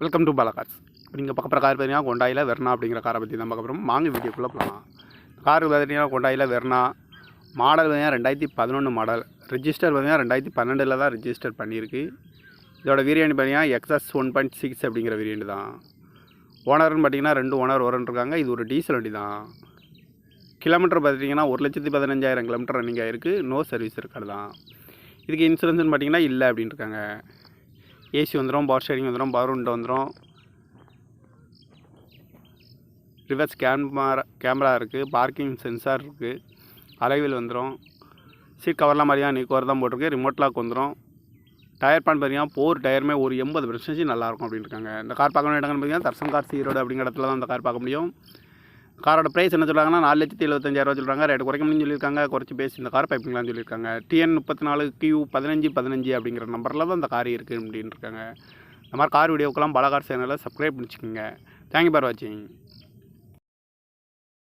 Welcome to பாலகார்ஸ் நீங்கள் பார்க்க போகிற கார் பார்த்தீங்கன்னா கொண்டாயில் வெர்னா அப்படிங்கிற காரை பற்றி தான் பார்க்க போகிறோம் வாங்க வீடியோக்குள்ளே போகலாம் கார் பார்த்தீங்கன்னா கொண்டாயில் வெர்னா மாடல் பார்த்தீங்கன்னா ரெண்டாயிரத்தி பதினொன்று மாடல் ரிஜிஸ்டர் பார்த்தீங்கன்னா ரெண்டாயிரத்தி பன்னெண்டில் தான் ரிஜிஸ்டர் பண்ணியிருக்கு. இதோட வேரியண்ட் பார்த்தீங்கன்னா எக்ஸஸ் ஒன் பாயிண்ட் சிக்ஸ் அப்படிங்கிற வேரியண்ட் தான். ஓனர்னு பார்த்தீங்கன்னா ரெண்டு ஓனர் ஓரன் இருக்காங்க. இது ஒரு டீசல் வண்டி தான். கிலோமீட்டர் பார்த்தீங்கன்னா ஒரு லட்சத்தி பதினஞ்சாயிரம் கிலோமீட்டர் ரன்னிங் ஆகிருக்கு நோ சர்வீஸ் இருக்காது தான். இதுக்கு இன்சூரன்ஸ்னு பார்த்தீங்கன்னா இல்லை அப்படின்னு இருக்காங்க. ஏசி வந்துடும் பவர் ஸ்டேரிங் வந்துடும் பவர் விண்டோ வந்துடும் ரிவர்ஸ் கேமரா கேமரா இருக்குது பார்க்கிங் சென்சார் இருக்குது அலைவில் வந்துடும் சீட் கவர்லாம் மாதிரியா நீக்கோர் தான் போட்டிருக்கு. ரிமோட் லாக் வந்துடும் டயர் பான் பார்த்தீங்கன்னா போர் டயருமே ஒரு எண்பது பர்சன்டேஜ் நல்லாயிருக்கும் அப்படின்னு இருக்காங்க. இந்த கார் பார்க்கணும் இடங்கன்னு பார்த்தீங்கன்னா தர்சன் கார் சீரோடு அப்படிங்கிற இடத்துல தான் அந்த கார் பார்க்க முடியும். காரோட ப்ரைஸ் என்ன சொல்கிறாங்கன்னா நாலு லட்சத்தி எழுபத்தஞ்சாயிரரூவா சொல்கிறாங்க ரேட் குறைக்க முடியும் சொல்லியிருக்காங்க. குறைச்சி பேசி இந்த கார் பைப்பிங்களான்னு சொல்லியிருக்காங்க. டிஎன் முப்பத்தி நாலு கியூ பதினஞ்சு பதினஞ்சு அப்படிங்கிற நம்பரில் தான் அந்த கார் இருக்குது அப்படின்னு இருக்காங்க இந்த மாதிரி கார் வீடியோக்கெல்லாம் பல கார் சேனலில் சப்ஸ்கிரைப் பண்ணிச்சுக்கோங்க தேங்க்யூ ஃபார் வாட்சிங்